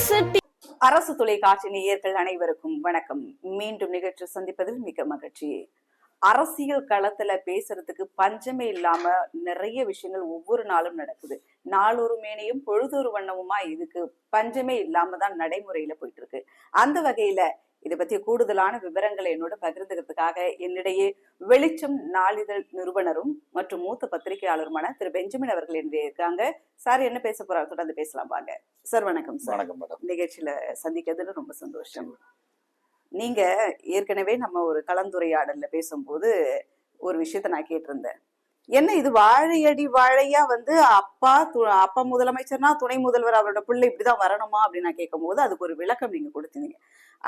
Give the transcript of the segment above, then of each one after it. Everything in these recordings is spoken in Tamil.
அரசு அரசு தொலைக்காட்சி நேயர்கள் அனைவருக்கும் வணக்கம். மீண்டும் நிகழ்ச்சி சந்திப்பதில் மிக மகிழ்ச்சி. அரசியல் களத்துல பேசுறதுக்கு பஞ்சமே இல்லாம நிறைய விஷயங்கள் ஒவ்வொரு நாளும் நடக்குது. நாளொரு மேனையும் பொழுதொரு வண்ணமுமா இதுக்கு பஞ்சமே இல்லாம தான் நடைமுறையில போயிட்டு இருக்கு. அந்த வகையில இதை பத்தி கூடுதலான விவரங்களை என்னோட பகிர்ந்துக்கிறதுக்காக என்னிடையே வெளிச்சம் நாளிதழ் நிறுவனரும் மற்றும் மூத்த பத்திரிகையாளருமான திரு பெஞ்சமின் அவர்கள் என்னுடைய இருக்காங்க. சார் என்ன பேச போறாரு? தொடர்ந்து பேசலாம் வாங்க. சார் வணக்கம் சார். வணக்கம் மேடம். நிகழ்ச்சியில சந்திக்கிறதுல ரொம்ப சந்தோஷம். நீங்க ஏற்கனவே நம்ம ஒரு கலந்துரையாடல்ல பேசும்போது ஒரு விஷயத்த நான் கேட்டிருந்தேன். என்ன இது வாழையடி வாழையா வந்து அப்பா அப்பா முதலமைச்சர்னா துணை முதல்வர் அவரோட பிள்ளை இப்படிதான் வரணுமா அப்படின்னு நான் கேட்கும்போது அதுக்கு ஒரு விளக்கம் நீங்க கொடுத்தீங்க.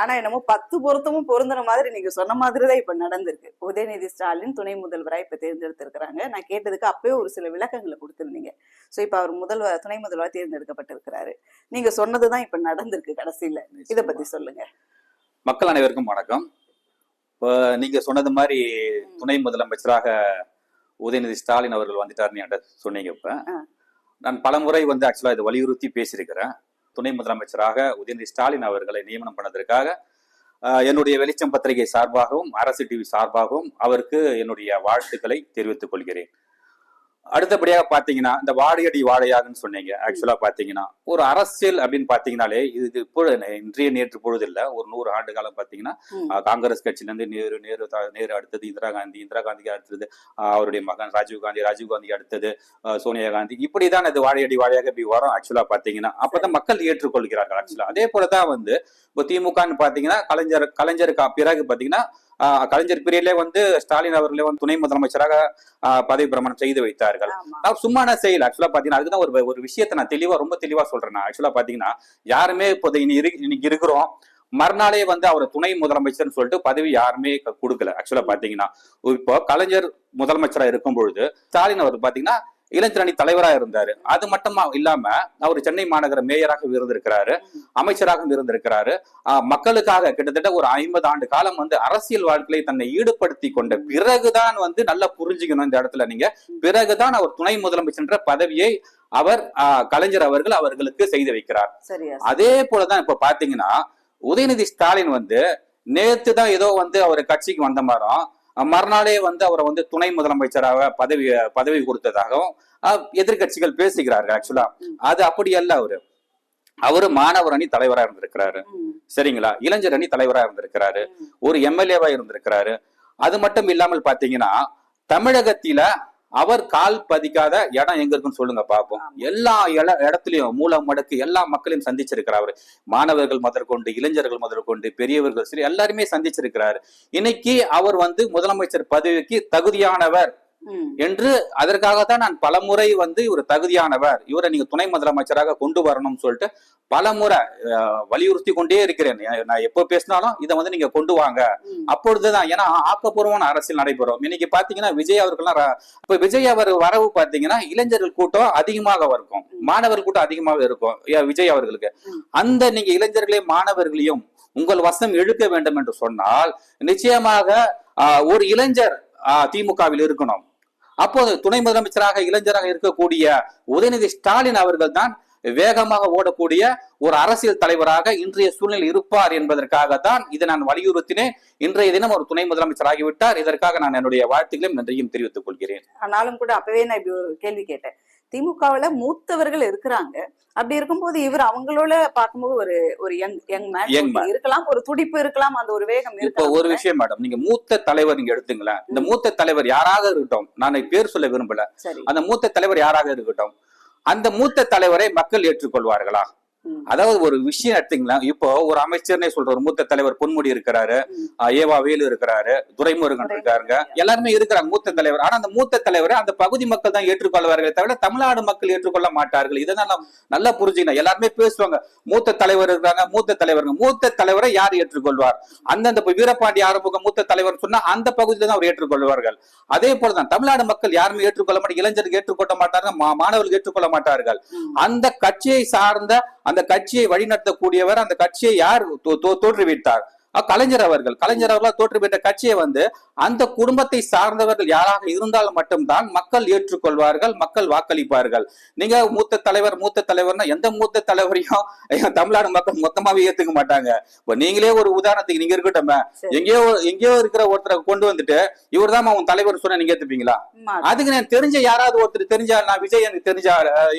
ஆனா என்னமோ பத்து பொருத்தமும் பொருந்துற மாதிரி நீங்க சொன்ன மாதிரி தான் இப்ப நடந்திருக்கு. உதயநிதி ஸ்டாலின் துணை முதல்வரா இப்ப தேர்ந்தெடுத்திருக்கிறாங்க. நான் கேட்டதுக்கு அப்பவே ஒரு சில விளக்கங்களை கொடுத்திருந்தீங்க. சோ இப்ப அவர் முதல்வர் துணை முதல்வரா தேர்ந்தெடுக்கப்பட்டிருக்கிறாரு. நீங்க சொன்னதுதான் இப்ப நடந்திருக்கு கடைசியில. இத பத்தி சொல்லுங்க. மக்கள் அனைவருக்கும் வணக்கம். இப்போ நீங்க சொன்னது மாதிரி துணை முதலமைச்சராக உதயநிதி ஸ்டாலின் அவர்கள் வந்துட்டாருன்னு சொன்னீங்க இப்ப. நான் பலமுறை வந்து ஆக்சுவலா இதை வலியுறுத்தி பேசியிருக்கிறேன். துணை முதலமைச்சராக உதயநிதி ஸ்டாலின் அவர்களை நியமனம் பண்ணதற்காக ஆஹ், என்னுடைய வெளிச்சம் பத்திரிகை சார்பாகவும் அரசு டிவி சார்பாகவும் அவருக்கு என்னுடைய வாழ்த்துக்களை தெரிவித்துக் கொள்கிறேன். அடுத்தபடியாக பாத்தீங்கன்னா இந்த வாழையடி வாழையாகன்னு சொன்னீங்க. ஆக்சுவலா பாத்தீங்கன்னா ஒரு அரசியல் அப்படின்னு பாத்தீங்கன்னாலே இது இப்போ இன்றைய நேற்று பொழுது இல்ல ஒரு நூறு ஆண்டு காலம். ஆஹ் காங்கிரஸ் கட்சியில இருந்து நேரு நேரு நேரு அடுத்தது இந்திரா காந்தி இந்திரா காந்திக்கு அடுத்தது அவருடைய மகன் ராஜீவ் காந்தி ராஜீவ் காந்தி அடுத்தது சோனியா காந்தி. இப்படிதான் அது வாழையடி வாழையாக இப்படி வரும் ஆக்சுவலா பாத்தீங்கன்னா அப்பதான் மக்கள் ஏற்றுக்கொள்கிறார்கள் ஆக்சுவலா அதே போலதான் வந்து இப்போ திமுகன்னு பாத்தீங்கன்னா கலைஞர் கலைஞருக்கு பிறகு பாத்தீங்கன்னா ஆஹ் கலைஞர் பிரியிலே வந்து ஸ்டாலின் அவர்களே வந்து துணை முதலமைச்சராக பதவி பிரமாணம் செய்து வைத்தார்கள். நான் சும்மா நான் செய்யல. ஆக்சுவலா பாத்தீங்கன்னா அதுக்குதான் ஒரு ஒரு விஷயத்தை நான் தெளிவா ரொம்ப தெளிவா சொல்றேன் நான். ஆக்சுவலா பாத்தீங்கன்னா யாருமே இப்போ இன்னைக்கு இருக்கிறோம். மறுநாளே வந்து அவர் துணை முதலமைச்சர்னு சொல்லிட்டு பதவி யாருமே கொடுக்கல. ஆக்சுவலா பாத்தீங்கன்னா இப்போ கலைஞர் முதலமைச்சரா இருக்கும் பொழுது ஸ்டாலின் அவர் பாத்தீங்கன்னா இளைஞரணி தலைவரா இருந்தாரு. அது மட்டுமா இல்லாம அவர் சென்னை மாநகர மேயராக இருந்திருக்கிறாரு அமைச்சராகவும் இருந்திருக்கிறாரு. மக்களுக்காக கிட்டத்தட்ட ஒரு ஐம்பது ஆண்டு காலம் வந்து அரசியல் வாழ்க்கையை தன்னை ஈடுபடுத்தி கொண்ட பிறகுதான் வந்து நல்லா புரிஞ்சுக்கணும் இந்த இடத்துல நீங்க. பிறகுதான் அவர் துணை முதலமைச்சர் பதவியை அவர் ஆஹ் கலைஞர் அவர்கள் அவர்களுக்கு செய்து வைக்கிறார். அதே போலதான் இப்ப பாத்தீங்கன்னா உதயநிதி ஸ்டாலின் வந்து நேத்து தான் ஏதோ வந்து அவர் கட்சிக்கு வந்த அஹ் மறுநாளே வந்து அவரை வந்து துணை முதலமைச்சராக பதவி பதவி கொடுத்ததாகவும் அஹ் எதிர்க்கட்சிகள் பேசுகிறார்கள் ஆக்சுவலா. அது அப்படி அல்ல அவரு. அவரு மாணவர் அணி தலைவரா இருந்திருக்கிறாரு. சரிங்களா? இளைஞர் அணி தலைவரா இருந்திருக்கிறாரு. ஒரு எம்எல்ஏவா இருந்திருக்கிறாரு. அது மட்டும் இல்லாமல் பாத்தீங்கன்னா தமிழகத்தில அவர் கால் பதிக்காத இடம் எங்க இருக்குன்னு சொல்லுங்க பாப்போம் ஆமா. எல்லா இட- இடத்துலயும் மூலம் மடக்கு எல்லா மக்களையும் சந்திச்சிருக்கிறார் அவர் மாணவர்கள் முதற்கொண்டு இளைஞர்கள் முதற்கொண்டு பெரியவர்கள் சரி எல்லாருமே சந்திச்சிருக்கிறாரு இன்னைக்கு அவர் வந்து முதலமைச்சர் பதவிக்கு தகுதியானவர். என்று அதற்காகத்தான் நான் பலமுறை வந்து இவர் தகுதியானவர். இவரை நீங்க துணை முதலமைச்சராக கொண்டு வரணும்னு சொல்லிட்டு பலமுறை அஹ், வலியுறுத்தி கொண்டே இருக்கிறேன். நான் எப்போ பேசினாலும் இதை வந்து நீங்க கொண்டு வாங்க. அப்பொழுதுதான் ஏன்னா ஆக்கப்பூர்வமான அரசியல் நடைபெறும். இன்னைக்கு பாத்தீங்கன்னா விஜய் அவர்கள்லாம் இப்ப விஜய் அவர் வரவு பாத்தீங்கன்னா இளைஞர்கள் கூட்டம் அதிகமாக இருக்கும். மாணவர் கூட்டம் அதிகமாக இருக்கும். விஜய் அவர்களுக்கு. அந்த நீங்க இளைஞர்களையும் மாணவர்களையும் உங்கள் வசம் இழுக்க வேண்டும் என்று சொன்னால் நிச்சயமாக ஒரு இளைஞர் ஆஹ், திமுகவில் இருக்கணும். அப்போது துணை முதலமைச்சராக இளைஞராக இருக்கக்கூடிய உதயநிதி ஸ்டாலின் அவர்கள் தான் வேகமாக ஓடக்கூடிய ஒரு அரசியல் தலைவராக இன்றைய சூழ்நிலை இருப்பார் என்பதற்காகத்தான் இதை நான் வலியுறுத்தினேன். இன்றைய தினம் ஒரு துணை முதலமைச்சர் ஆகிவிட்டார் இதற்காக நான் என்னுடைய வாழ்த்துக்களையும் நன்றியும் தெரிவித்துக் கொள்கிறேன். ஆனாலும் கூட அப்பவே நான் இப்படி ஒரு கேள்வி கேட்டேன். திமுகவுல மூத்தவர்கள் இருக்கிறாங்க. அப்படி இருக்கும்போது இவர் அவங்களோட பார்க்கும்போது ஒரு ஒரு யங் யங் மேன். இருக்கலாம் ஒரு துடிப்பு இருக்கலாம் அந்த ஒரு வேகம் இப்போ ஒரு விஷயம் மேடம் நீங்க மூத்த தலைவர் நீங்க எடுத்துங்களேன். இந்த மூத்த தலைவர் யாராக இருக்கட்டும் நான் பேர் சொல்ல விரும்பல. அந்த மூத்த தலைவர் யாராக இருக்கட்டும் அந்த மூத்த தலைவரை மக்கள் ஏற்றுக்கொள்வார்களா. அதாவது ஒரு விஷயம் எடுத்தீங்களா? இப்போ ஒரு அமைச்சர்னே சொல்ற ஒரு மூத்த தலைவர் பொன்முடி இருக்கிறாரு ஏவா வேலு இருக்கிறாரு துரைமுருகன் இருக்காருங்க. எல்லாருமே இருக்கிறாங்க மூத்த தலைவர். ஆனா அந்த மூத்த தலைவரை அந்த பகுதி மக்கள் தான் ஏற்றுக்கொள்வார்களே தவிர தமிழ்நாடு மக்கள் ஏற்றுக்கொள்ள மாட்டார்கள். இதை நாம் நல்லா புரிஞ்சுக்கணும். எல்லாருமே பேசுவாங்க. மூத்த தலைவர் இருக்காங்க மூத்த தலைவருங்க. மூத்த தலைவரை யார் ஏற்றுக்கொள்வார்? அந்தந்த வீரபாண்டி ஆறுமுக மூத்த தலைவர் சொன்னா அந்த பகுதியில தான் அவர் ஏற்றுக்கொள்வார்கள். அதே போலதான் தமிழ்நாடு மக்கள் யாருமே ஏற்றுக்கொள்ள மாட்டாங்க இளைஞர்கள் ஏற்றுக்கொள்ள மாட்டார்கள் மா- மாணவர்கள் ஏற்றுக்கொள்ள மாட்டார்கள். அந்த கட்சியை சார்ந்த அந்த கட்சியை வழிநடத்தக்கூடியவர் அந்த கட்சியை யார் தோற்றுவித்தார்? கலைஞர் அவர்கள் கலைஞர் அவர்களால் தோற்று பெற்ற கட்சியை வந்து அந்த குடும்பத்தை சார்ந்தவர்கள் யாராக இருந்தால் மட்டும்தான் மக்கள் ஏற்றுக்கொள்வார்கள் மக்கள் வாக்களிப்பார்கள் நீங்க மூத்த தலைவர் மூத்த தலைவர்னா எந்த மூத்த தலைவரையும் தமிழ்நாடு மக்கள் மொத்தமாவே ஏத்துக்க மாட்டாங்க இப்ப நீங்களே ஒரு உதாரணத்துக்கு நீங்க இருக்கட்டும். எங்கேயோ எங்கேயோ இருக்கிற ஒருத்தரை கொண்டு வந்துட்டு இவர்தான் உன் தலைவர் சொன்னா நீங்க ஏத்துப்பீங்களா. அதுக்கு நான் தெரிஞ்ச யாராவது ஒருத்தர் தெரிஞ்ச நான் விஜய் எனக்கு தெரிஞ்ச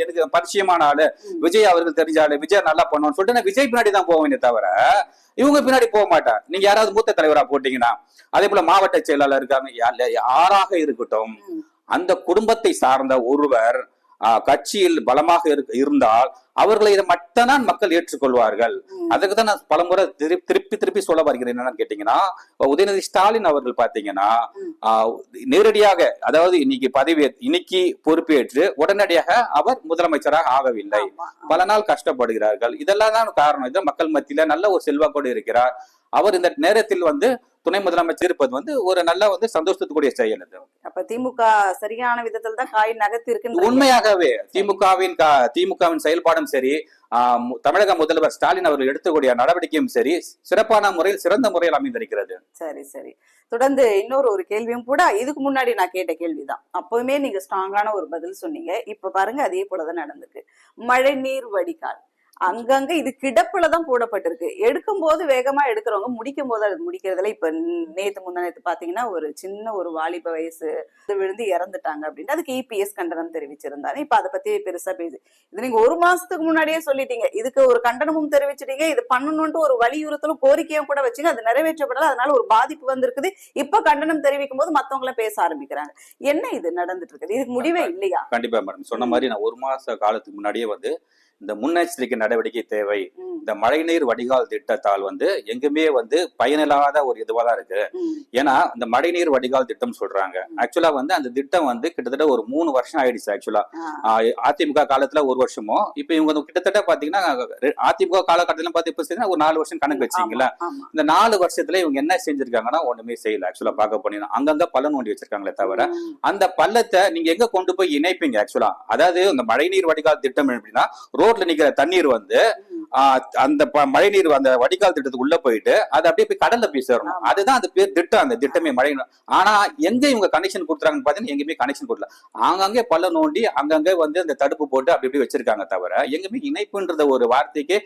எனக்கு பரிச்சயமான ஆளு. விஜய் அவருக்கு தெரிஞ்ச ஆளு விஜய் நல்லா பண்ணுவோம்னு சொல்லிட்டு நான் விஜய் பின்னாடி தான் போவேனே தவிர இவங்க பின்னாடி போக மாட்டேன் நீங்க யாராவது மூத்த தலைவரா போட்டீங்கன்னா அதே போல மாவட்ட செயலாளர் இருக்காங்க யாராக இருக்கட்டும். அந்த குடும்பத்தை சார்ந்த ஒருவர் கட்சியில் பலமாக இருந்தால் அவர்களை இதை மட்டும்தான் மக்கள் ஏற்றுக்கொள்வார்கள். அதுக்கு தான் நான் பலமுறை திருப்பி திருப்பி திருப்பி சொல்ல வருகிறேன் என்னன்னு கேட்டீங்கன்னா உதயநிதி ஸ்டாலின் அவர்கள் பாத்தீங்கன்னா நேரடியாக அதாவது இன்னைக்கு பதவி இன்னைக்கு பொறுப்பேற்று உடனடியாக அவர் முதலமைச்சராக ஆகவில்லை. பல நாள் கஷ்டப்படுகிறார்கள். இதெல்லாம் தான் காரணம். இது மக்கள் மத்தியில நல்ல ஒரு செல்வாக்கோடு இருக்கிறார். அவர் இந்த நேரத்தில் வந்து துணை முதலமைச்சர் இருப்பது வந்து ஒரு நல்ல வந்து சந்தோஷத்துக்குரிய செயல் அது. அப்ப திமுக சரியான விதத்துல தான் காய் நகர்த்தி இருக்குன்னு உண்மையாகவே திமுகவின் திமுகவின் செயல்பாடும் சரி தமிழக முதல்வர் ஸ்டாலின் அவர்கள் எடுத்துக்கூடிய நடவடிக்கையும் சரி சிறப்பான முறையில் சிறந்த முறையில் அமைந்திருக்கிறது. சரி சரி. தொடர்ந்து இன்னொரு ஒரு கேள்வியும் கூட இதுக்கு முன்னாடி நான் கேட்ட கேள்விதான். அப்பவுமே நீங்க ஸ்ட்ராங்கான ஒரு பதில் சொன்னீங்க. இப்ப பாருங்க அதே போலதான் நடந்திருக்கு. மழை நீர் வடிகால். அங்கங்க இது கிடப்புல தான் போடப்பட்டிருக்கு. எடுக்கும் போது வேகமா எடுக்கிறவங்க முடிக்கும் போது அது முடிக்கிறதுல இப்ப நேத்து முந்தா நேத்து பாத்தீங்கன்னா ஒரு சின்ன ஒரு வாலிப வயசு விழுந்து இறந்துட்டாங்க அப்படின்ட்டு அதுக்கு இபிஎஸ் கண்டனம் தெரிவிச்சிருந்தாரு இப்ப அதை பத்தி பெருசா பேசு இது நீங்க ஒரு மாசத்துக்கு முன்னாடியே சொல்லிட்டீங்க. இதுக்கு ஒரு கண்டனமும் தெரிவிச்சிட்டீங்க. இது பண்ணணும்ட்டு ஒரு வலியுறுத்தலும் கோரிக்கையும் கூட வச்சுங்க. அது நிறைவேற்றப்படல. அதனால ஒரு பாதிப்பு வந்திருக்குது. இப்ப கண்டனம் தெரிவிக்கும் போது மத்தவங்கள பேச ஆரம்பிக்கிறாங்க. என்ன இது நடந்துட்டு இருக்குது? இதுக்கு முடிவே இல்லையா? கண்டிப்பா மேடம் சொன்ன மாதிரி நான் ஒரு மாச காலத்துக்கு முன்னாடியே வந்து இந்த முன்னெச்சரிக்கை நடவடிக்கை தேவை. இந்த மழைநீர் வடிகால் திட்டத்தால் வந்து எங்குமே வந்து பயனில்லாத ஒரு இதுவா தான் இருக்கு. ஏன்னா இந்த மழைநீர் வடிகால் திட்டம் சொல்றாங்க. ஆக்சுவலா வந்து அந்த திட்டம் வந்து கிட்டத்தட்ட ஒரு மூணு வருஷம் ஆயிடுச்சு ஆக்சுவலா. அதிமுக காலத்துல ஒரு வருஷமும் இப்ப இவங்க கிட்டத்தட்ட பாத்தீங்கன்னா அதிமுக காலகட்டத்துல பார்த்து இப்ப ஒரு நாலு வருஷம் கணக்கு வச்சீங்களா. இந்த நாலு வருஷத்துல இவங்க என்ன செஞ்சிருக்காங்கன்னா ஒண்ணுமே செய்யல. ஆக்சுவலா பார்க்க போனீங்கன்னா அங்கங்க பள்ளம் நோண்டி வச்சிருக்காங்களே தவிர அந்த பள்ளத்தை நீங்க எங்க கொண்டு போய் இணைப்பீங்க ஆக்சுவலா? அதாவது இந்த மழைநீர் வடிகால் திட்டம் எப்படின்னா ரோட்ல நிக்கிற தண்ணீர் வந்து அந்த ப- மழைநீர் அந்த வடிகால் திட்டத்துக்கு உள்ள போயிட்டு அது அப்படியே போய் கடல்ல போய் சேரணும். அதுதான் அது பேர் திட்டம் அந்த திட்டமே மழை ஆனா எங்க இவங்க கனெக்ஷன் கொடுத்துறாங்கன்னு பாத்தீங்கன்னா எங்கேயுமே கனெக்ஷன் கொடுக்கல. அங்கங்கே பள்ளம் நோண்டி அங்கங்க வந்து அந்த தடுப்பு போட்டு அப்படி இப்படி வச்சிருக்காங்க தவிர எங்குமே இணைப்புன்றத ஒரு வார்த்தைக்கு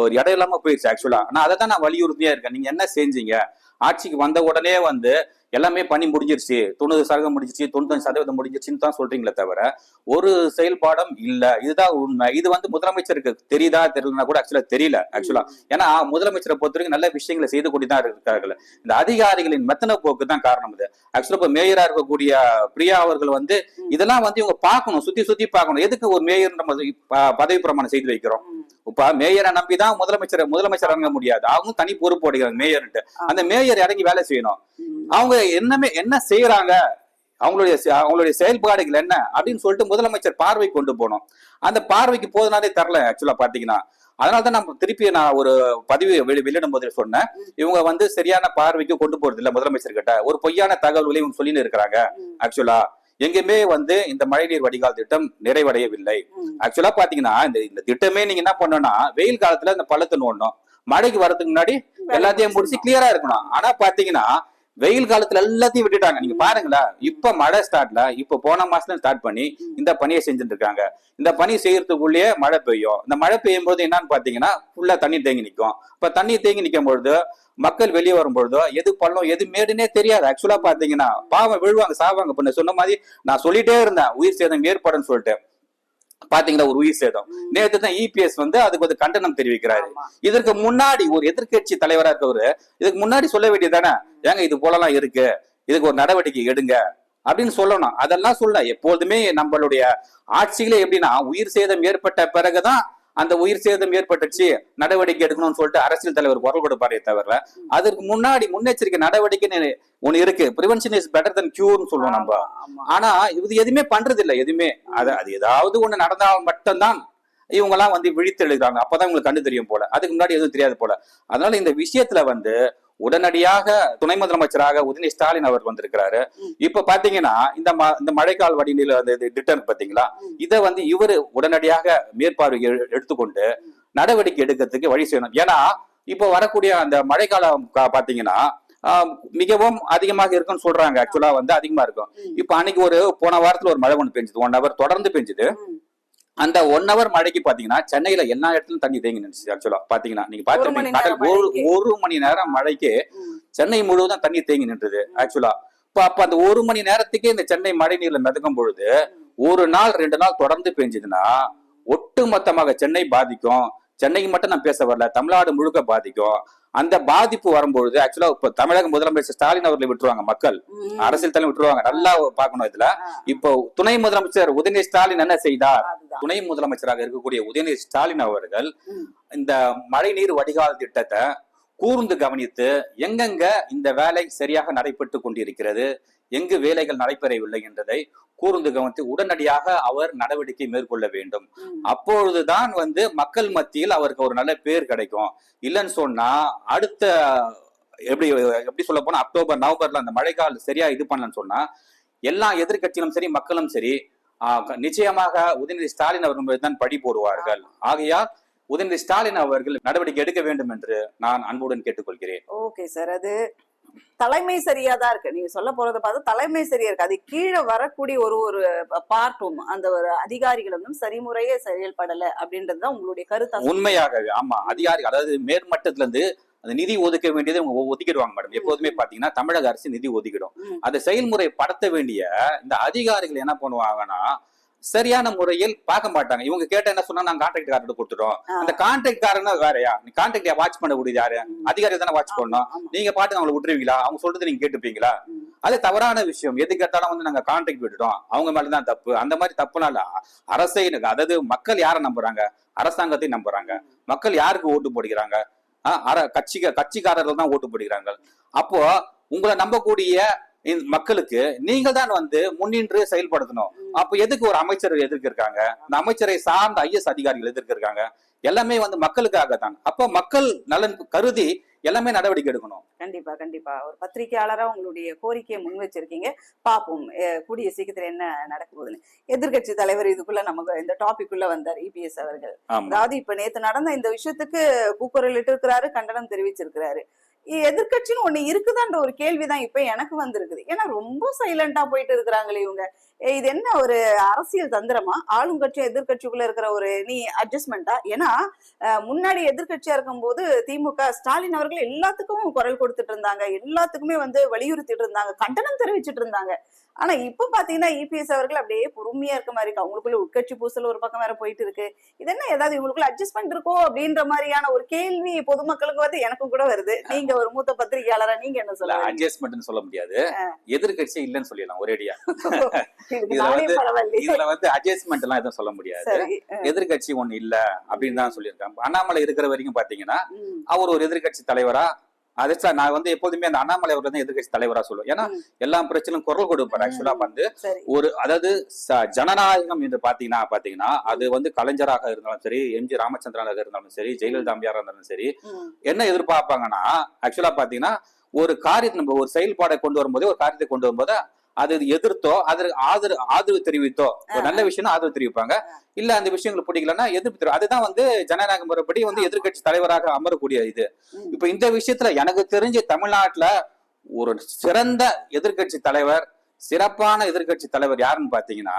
ஒரு இடம் இல்லாம போயிடுச்சு ஆக்சுவலா ஆனா அதை தான் நான் வலியுறுத்தியா இருக்கேன். நீங்க என்ன செஞ்சீங்க? ஆட்சிக்கு வந்த உடனே வந்து எல்லாமே பண்ணி முடிஞ்சிருச்சு. தொண்ணூறு சதவீதம் முடிஞ்சிருச்சு தொண்ணூத்தஞ்சு சதவீதம் முடிஞ்சிருச்சுன்னு தான் சொல்றீங்களே தவிர ஒரு செயல்பாடும் இல்ல. இதுதான் உண்மை. இது வந்து முதலமைச்சருக்கு தெரியுதா தெரியலனா கூட ஆக்சுவலா தெரியல ஆக்சுவலா ஏன்னா முதலமைச்சரை பொறுத்த வரைக்கும் நல்ல விஷயங்களை செய்து கொண்டு தான் இருக்கார்கள். இந்த அதிகாரிகளின் மெத்தன போக்கு தான் காரணம் இது. ஆக்சுவலா இப்ப மேயரா இருக்கக்கூடிய பிரியா அவர்கள் வந்து. இதெல்லாம் வந்து இவங்க பார்க்கணும் சுத்தி சுத்தி பார்க்கணும். எதுக்கு ஒரு மேயர் நம்ம பதவி பிரமாணம் செய்து வைக்கிறோம். இப்ப மேயரை நம்பி தான் முதலமைச்சர் முதலமைச்சர் இறங்க முடியாது. அவங்க தனி பொறுப்பு அடைக்கிறாங்க மேயர்ன்ட்டு. அந்த மேயர் இறங்கி வேலை செய்யணும். அவங்க என்னமே என்ன செய்யறாங்க அவங்களுடைய அவங்களுடைய செயல்பாடுகள் என்ன? அப்படின்னு சொல்லிட்டு முதலமைச்சர் பார்வை கொண்டு போனோம். அந்த பார்வைக்கு போதனாலே தரல ஆக்சுவலா பாத்தீங்கன்னா அதனால தான் நம்ம திருப்பி நான் ஒரு பதிவு வெளி வெளியிடும் போது சொன்னேன். இவங்க வந்து சரியான பார்வைக்கு கொண்டு போறது இல்லை முதலமைச்சர் கிட்ட ஒரு பொய்யான தகவல்களை இவங்க சொல்லின்னு இருக்கிறாங்க ஆக்சுவலா எங்கேயுமே வந்து இந்த மழைநீர் வடிகால் திட்டம் நிறைவடையவில்லை. ஆக்சுவலா பாத்தீங்கன்னா இந்த இந்த திட்டமே நீங்க என்ன பண்ணணும்னா வெயில் காலத்துல இந்த பள்ளத்தை நோண்டணும். மழைக்கு வரதுக்கு முன்னாடி எல்லாத்தையும் முடிச்சு கிளியரா இருக்கணும். ஆனா பாத்தீங்கன்னா வெயில் காலத்துல எல்லாத்தையும் விட்டுட்டாங்க. நீங்க பாருங்களேன் இப்ப மழை ஸ்டார்ட்ல இப்ப போன மாசத்துல ஸ்டார்ட் பண்ணி இந்த பணியை செஞ்சுட்டு இருக்காங்க. இந்த பணி செய்யறதுக்குள்ளேயே மழை பெய்யும். இந்த மழை பெய்யும் போது என்னன்னு பாத்தீங்கன்னா ஃபுல்லா தண்ணி தேங்கி நிற்கும் இப்ப தண்ணி தேங்கி நிற்கும் பொழுது மக்கள் வெளியே வரும்பொழுதோ எது பள்ளம் எது மேடுனே தெரியாது. ஆக்சுவலா பாத்தீங்கன்னா பாவம் விழுவாங்க சாவாங்க. இப்ப சொன்ன மாதிரி நான் சொல்லிட்டே இருந்தேன் உயிர் சேதம் ஏற்படும் சொல்லிட்டு. பாத்தீங்கன்னா ஒரு உயிர் சேதம். நேற்று தான் இபிஎஸ் வந்து அதுக்கு வந்து கண்டனம் தெரிவிக்கிறாரு. இதற்கு முன்னாடி ஒரு எதிர்க்கட்சி தலைவரா இருக்கவரு இதுக்கு முன்னாடி சொல்ல வேண்டியதானே ஏங்க இது போலலாம் இருக்கு. இதுக்கு ஒரு நடவடிக்கை எடுங்க. அப்படின்னு சொல்லணும். அதெல்லாம் சொல்ல எப்போதுமே நம்மளுடைய ஆட்சிகளே எப்படின்னா உயிர் சேதம் ஏற்பட்ட பிறகுதான் அந்த உயிர் சேதம் ஏற்பட்டுச்சு நடவடிக்கை எடுக்கணும்னு சொல்லிட்டு அரசியல் தலைவர் குரல் கொடுப்பாரே தவிர அதற்கு முன்னாடி முன்னெச்சரிக்கை நடவடிக்கைன்னு ஒண்ணு இருக்கு. ப்ரிவென்ஷன் இஸ் பெட்டர் than கியூர்னு சொல்லுவோம் நம்ம. ஆனா இது எதுவுமே பண்றது இல்ல எதுவுமே. அது அது ஏதாவது ஒண்ணு நடந்தால் மட்டும்தான் இவங்க எல்லாம் வந்து விழித்து எழுதுறாங்க அப்பதான் உங்களுக்கு கண்டு தெரியும் போல. அதுக்கு முன்னாடி எதுவும் தெரியாது போல. அதனால இந்த விஷயத்துல வந்து உடனடியாக துணை முதலமைச்சராக உதயநிதி ஸ்டாலின் அவர் வந்திருக்கிறாரு. இப்ப பாத்தீங்கன்னா இந்த இந்த மழைக்கால் வடிநில இருக்கு பாத்தீங்களா. இதை வந்து இவரு உடனடியாக மேற்பார்வை எடுத்துக்கொண்டு நடவடிக்கை எடுக்கிறதுக்கு வழி செய்யணும் ஏன்னா இப்போ வரக்கூடிய அந்த மழைக்காலம் பாத்தீங்கன்னா மிகவும் அதிகமாக இருக்குன்னு சொல்றாங்க ஆக்சுவலா வந்து அதிகமா இருக்கும். இப்போ அன்னைக்கு ஒரு போன வாரத்துல ஒரு மழை ஒன்று பெஞ்சது ஒன் ஹவர் தொடர்ந்து பெஞ்சது. அந்த ஒன் ஹவர் மழைக்கு பாத்தீங்கன்னா சென்னையில எல்லா இடத்துலயும் தண்ணி தேங்கி நின்றுச்சு ஆக்சுவலா பாத்தீங்கன்னா நீங்க பாத்துருப்பீங்க ஒரு மணி நேரம் மழைக்கு. சென்னை முழுவதும் தண்ணி தேங்கி நின்றுது ஆக்சுவலா இப்ப அப்ப அந்த ஒரு மணி நேரத்துக்கே இந்த சென்னை மழை நீர்ல மிதக்கும் பொழுது ஒரு நாள் ரெண்டு நாள் தொடர்ந்து பெஞ்சதுன்னா ஒட்டுமொத்தமாக சென்னை பாதிக்கும். சென்னைக்கு மட்டும் நான் பேச வரல தமிழ்நாடு முழுக்க பாதிக்கும். அந்த பாதிப்பு வரும்பொழுது ஆக்சுவலா இப்ப தமிழக முதலமைச்சர் ஸ்டாலின் அவர்களை விட்டுருவாங்க மக்கள். அரசியல் தலைவர் விட்டுருவாங்க நல்லா பார்க்கணும் இதுல. இப்போ துணை முதலமைச்சர் உதயநிதி ஸ்டாலின் என்ன செய்தார்? துணை முதலமைச்சராக இருக்கக்கூடிய உதயநிதி ஸ்டாலின் அவர்கள். இந்த மழைநீர் வடிகால் திட்டத்தை கூர்ந்து கவனித்து எங்கெங்க இந்த வேலை சரியாக நடைபெற்று கொண்டிருக்கிறது எங்கு வேலைகள் நடைபெறவில்லை என்பதை கூர்ந்து கவனித்து உடனடியாக அவர் நடவடிக்கை மேற்கொள்ள வேண்டும். அப்பொழுதுதான் வந்து மக்கள் மத்தியில் அவருக்கு ஒரு நல்ல பேர் கிடைக்கும் இல்லைன்னு சொன்னா அடுத்த எப்படி எப்படி சொல்ல போனா அக்டோபர் நவம்பர்ல அந்த மழைக்கால் சரியா இது பண்ணலன்னு சொன்னா எல்லா எதிர்க்கட்சிகளும் சரி மக்களும் சரி நிச்சயமாக உதயநிதி ஸ்டாலின் அவர்கள் மீது தான் பழி போடுவார்கள். ஆகையால் உதயநிதி ஸ்டாலின் அவர்கள் நடவடிக்கை எடுக்க வேண்டும் என்று நான் அன்புடன் கேட்டுக்கொள்கிறேன். Okay sir. அது தலைமை சரியா தான் இருக்கு. நீங்க சொல்ல போறதை பார்த்தா தலைமை சரியா இருக்கு. அது கீழே வரக்கூடிய ஒரு ஒரு பார்ட்டும் அந்த ஒரு அதிகாரிகள் வந்து சரிமுறையே செயல்படல அப்படின்றது தான் உங்களுடைய கருத்தா உண்மையாகவே ஆமா அதிகாரி அதாவது மேல்மட்டத்துல இருந்து அந்த நிதி ஒதுக்க வேண்டியதை இவங்க ஒதுக்கிடுவாங்க மேடம் எப்போதுமே பாத்தீங்கன்னா தமிழக அரசு நிதி ஒதுக்கிடும். அதை செயல்முறை படுத்த வேண்டிய இந்த அதிகாரிகள் என்ன பண்ணுவாங்கன்னா சரியான முறையில் பார்க்க மாட்டாங்க. இவங்க கேட்ட என்ன சொன்னா நாங்க கான்ட்ராக்ட் கார்டு கொடுத்துட்டோம். அந்த கான்ட்ராக்ட் காரனா வேறயா நீ கான்ட்ராக்ட் வாட்ச் பண்ண முடியுது யாரு. அதிகாரி தானே வாட்ச் பண்ணணும். நீங்க பாட்டு அவங்களை விட்டுருவீங்களா? அவங்க சொல்றது நீங்க கேட்டுப்பீங்களா. அது தவறான விஷயம். எது கேட்டாலும் வந்து நாங்க கான்ட்ராக்ட் விட்டுட்டோம். அவங்க மேலதான் தப்பு. அந்த மாதிரி தப்புனால அரசை அதாவது மக்கள் யாரை நம்புறாங்க? அரசாங்கத்தை நம்புறாங்க. மக்கள் யாருக்கு ஓட்டு போடுகிறாங்க? அர கட்சிக கட்சிக்காரர்கள் தான் ஓட்டு போடுகிறாங்க அப்போ உங்களை நம்பக்கூடிய மக்களுக்கு நீங்க தான் வந்து முன்னின்று செயல்படுத்தணும். அப்ப எதுக்கு ஒரு அமைச்சர் எதிர்க்க இருக்காங்க இந்த அமைச்சரை சார்ந்த ஐஎஸ் அதிகாரிகள் எதிர்க்க இருக்காங்க எல்லாமே வந்து மக்களுக்காக தான் அப்போ மக்கள் நலன் கருதி எல்லாமே நடவடிக்கை எடுக்கணும். கண்டிப்பா கண்டிப்பா. ஒரு பத்திரிகையாளரா உங்களுடைய கோரிக்கையை முன் வச்சிருக்கீங்க. பாப்போம். அஹ் கூடிய சீக்கிரத்துல என்ன நடக்க போகுதுன்னு. எதிர்க்கட்சி தலைவர் இதுக்குள்ள நமக்கு இந்த டாபிக் உள்ள வந்தார் இபிஎஸ் அவர்கள். ஆமா. அதாவது இப்ப நேத்து நடந்த இந்த விஷயத்துக்கு கூக்குரலிட்டு இருக்கிறாரு கண்டனம் தெரிவிச்சிருக்கிறாரு. எதிர்கட்சின்னு ஒன்னு ஒண்ணு இருக்குதான்ற ஒரு கேள்விதான் இப்ப எனக்கு வந்திருக்குது. ஏன்னா ரொம்ப சைலண்டா போயிட்டு இருக்கிறாங்களே இவங்க. இது என்ன ஒரு அரசியல் தந்திரமா? ஆளுங்கட்சியும் எதிர்க்கட்சிக்குள்ள இருக்கிற ஒரு நீ அட்ஜஸ்ட்மெண்டா ஏன்னா முன்னாடி எதிர்க்கட்சியா இருக்கும்போது திமுக ஸ்டாலின் அவர்கள் எல்லாத்துக்கும் குரல் கொடுத்துட்டு இருந்தாங்க. எல்லாத்துக்குமே வந்து வலியுறுத்திட்டு இருந்தாங்க. கண்டனம் தெரிவிச்சிட்டு இருந்தாங்க. ஆனா இப்ப பாத்தீங்கன்னா இபிஎஸ் அவர்கள் அப்படியே பொறுமையா இருக்க மாதிரி இருக்கு. அவங்களுக்குள்ள உட்கட்சி பூசல் ஒரு பக்கம் வேற போயிட்டு இருக்கு. இது என்ன ஏதாவது இவங்களுக்குள்ள அட்ஜஸ்ட்மெண்ட் இருக்கோ அப்படின்ற மாதிரியான ஒரு கேள்வி பொதுமக்களுக்கு வந்து எனக்கும் கூட வருது. நீங்க ஒரு மூத்த பத்திரிகையாளரா நீங்க என்ன சொல்ல அட்ஜஸ்ட்மெண்ட்னு சொல்ல முடியாது. எதிர்க்கட்சி இல்லைன்னு சொல்லிடலாம் ஒரேடியா இதுல வந்து- இதுல வந்து அட்ஜஸ்ட்மெண்ட் எல்லாம் எதுவும் சொல்ல முடியாது. சரி எதிர்க்கட்சி ஒண்ணு இல்ல அப்படின்னு தான் சொல்லியிருக்காங்க. அண்ணாமலை இருக்கிற வரைக்கும் பாத்தீங்கன்னா அவர் ஒரு எதிர்க்கட்சி தலைவரா அது சார் நான் வந்து எப்போதுமே அந்த அண்ணாமலை அவர் வந்து எதிர்க்கட்சி தலைவரா சொல்லுவேன். ஏன்னா. எல்லா பிரச்சனையும் குரல் கொடுப்பார் ஆக்சுவலா வந்து. ஒரு அதாவது ஜனநாயகம் என்று பாத்தீங்கன்னா பாத்தீங்கன்னா அது வந்து கலைஞராக இருந்தாலும் சரி எம்ஜி ராமச்சந்திரனாக இருந்தாலும் சரி ஜெயலலிதா அம்மையாரா இருந்தாலும் சரி என்ன எதிர்பார்ப்பாங்கன்னா ஆக்சுவலா பாத்தீங்கன்னா ஒரு காரியத்தை நம்ம ஒரு செயல்பாடை கொண்டு வரும்போது ஒரு காரியத்தை கொண்டு வரும்போது அது எதிர்த்தோ அதற்கு ஆதரவு ஆதரவு தெரிவித்தோ ஒரு நல்ல விஷயம் ஆதரவு தெரிவிப்பாங்க. இல்ல அந்த விஷயங்களுக்கு பிடிக்கலன்னா எதிர்ப்பு தெரியும் அதுதான் வந்து ஜனநாயக முறைப்படி வந்து எதிர்க்கட்சி தலைவராக அமரக்கூடிய இது. இப்ப இந்த விஷயத்துல எனக்கு தெரிஞ்ச தமிழ்நாட்டுல ஒரு சிறந்த எதிர்க்கட்சி தலைவர் சிறப்பான எதிர்க்கட்சி தலைவர் யாருன்னு பாத்தீங்கன்னா